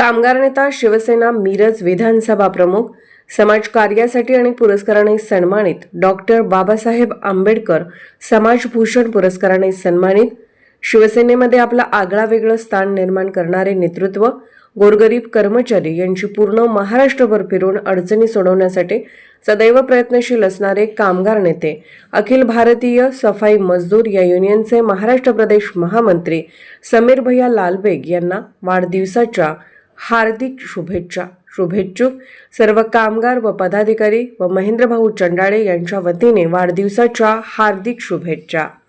कामगार नेता शिवसेना मिरज विधानसभा प्रमुख समाज कार्यासाठी आणि पुरस्काराने सन्मानित डॉक्टर बाबासाहेब आंबेडकर समाजभूषण पुरस्काराने सन्मानित शिवसेनेमध्ये आपलं आगळा वेगळं स्थान निर्माण करणारे नेतृत्व गोरगरीब कर्मचारी यांची पूर्ण महाराष्ट्रभर फिरून अडचणी सोडवण्यासाठी सदैव प्रयत्नशील असणारे कामगार नेते अखिल भारतीय सफाई मजदूर या युनियनचे महाराष्ट्र प्रदेश महामंत्री समीर भैया लालबेग यांना वाढदिवसाच्या हार्दिक शुभेच्छा. शुभेच्छुक. सर्व कामगार व पदाधिकारी व महेंद्रभाऊ चंडाळे यांच्या वतीने वाढदिवसाच्या हार्दिक शुभेच्छा.